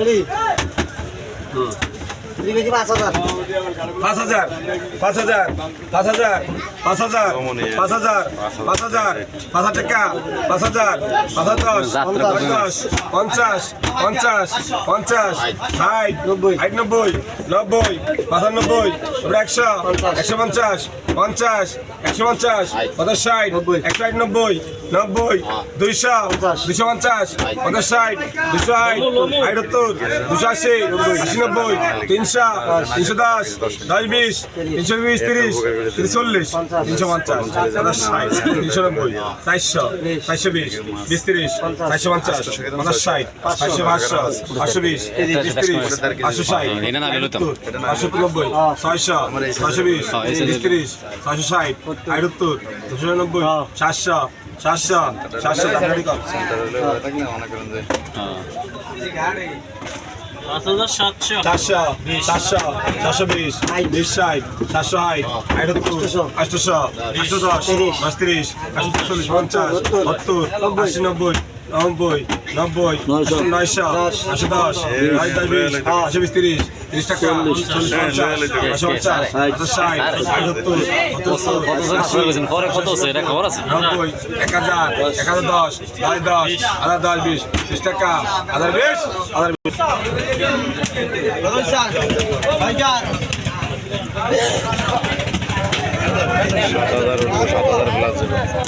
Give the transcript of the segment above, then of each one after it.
এই পাঁচ হাজার। পাঁচ হাজার পাঁচ হাজার পাঁচ হাজার পাঁচ হাজার পাঁচ হাজার পাঁচ হাজার টাকা পাঁচ হাজার পাঁচ হাজার দশ পঞ্চাশ পঞ্চাশ পঞ্চাশ ষাট ষাট নব্বই নব্বই পঁচানব্বই তারপরে একশো একশো পঞ্চাশ পঞ্চাশ একশো পঞ্চাশ পঞ্চাশ ষাট একশো ষাট নব্বই নব্বই দুইশো দুইশো পঞ্চাশ পঞ্চাশ ষাট দুশো ষাট আটাত্তর দুশো আশি আশি নব্বই তিনশো তিনশো দশ দশ বিশ তিনশো বিশ তিরিশ তিরিশ চল্লিশ তিনশো পঞ্চাশ পঞ্চাশ ষাট তিনশো নব্বই চারশো চারশো বিশ বিশ তিরিশ চারশো পঞ্চাশ পঞ্চাশ ষাট চারশো পাঁচশো পাঁচশো বিশ বিশ তিরিশ পাঁচশো ষাট পাঁচশো নব্বই ছয়শো ছয়শো বিশ বিশ তিরিশ ছয়শো ষাট আটাত্তর দুশো নব্বই সাতশো সাতশো সাতশো চারশো চারশো চারশো বিশ বিশ ষাট সাতশো ষাট আটাত্তর আটশোশো আটশো দশ আটশো তিরিশ একশো চল্লিশ পঞ্চাশ সত্তর আশি নব্বই নব্বই নব্বই নয়শো একশো দশ নয় দশ বিশ একশো বিশ তিরিশ তিরিশ টাকা চল্লিশ পঞ্চাশ একশো পঞ্চাশ একশো ষাট আটাত্তর কত জন আসলে গেছেন পরে কত আছে এটা খবর আছে নব্বই এক হাজার এক হাজার দশ দশ দশ হাজার দশ বিশ বিশ টাকা হাজার বিশ হাজার বিশ মাসুদ ভাই ছোটটি আর এটা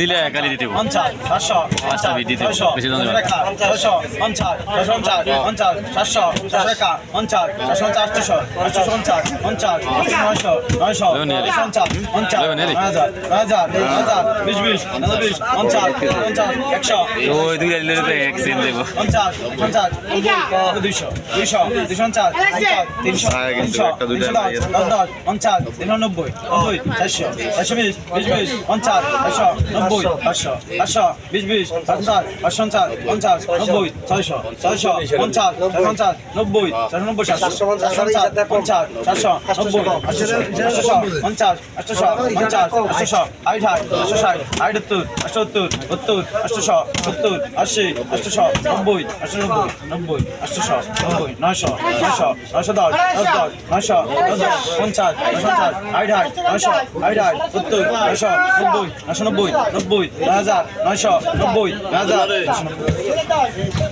দিলে একালি দিতে। পাঁচটা বিট দিতে। বেশি দাম একশো দুই তো এক্সচেঞ্জ দেবো পঞ্চাশ পঞ্চাশ দুইশো দুইশো দুইশো পঞ্চাশ পঞ্চাশ তিনশো তিনশো তিনশো দশ দশ দশ পঞ্চাশ তিনশো নব্বই নব্বই চারশো চারশো বিশ বিশ বিশ পঞ্চাশ চারশো নব্বই পাঁচশো পাঁচশো বিশ বিশ পঞ্চাশ পাঁচশো পঞ্চাশ পঞ্চাশ নব্বই ছয়শো ছয়শো পঞ্চাশ পঞ্চাশ নব্বই ছয়শো নব্বই সাতশো পঞ্চাশ পঞ্চাশ চারশো নব্বই আটশো পঞ্চাশ আটশোশো পঞ্চাশ আটশোশো আট আট আটশো ষাট আটাত্তর আটাত্তর সত্তর আটশোশো সত্তর আশি আটশোশো নব্বই আটশো নব্বই নব্বই আটশোশো নব্বই, নয়শো নয়শো নয়শো দশ দশ দশ, নয়শো দশ পঞ্চাশ পঞ্চাশ আট আট নয়শো আট আট সত্তর, নয়শো নব্বই নয়শো নব্বই নব্বই, নয় হাজার, নয়শো নব্বই, নয় হাজার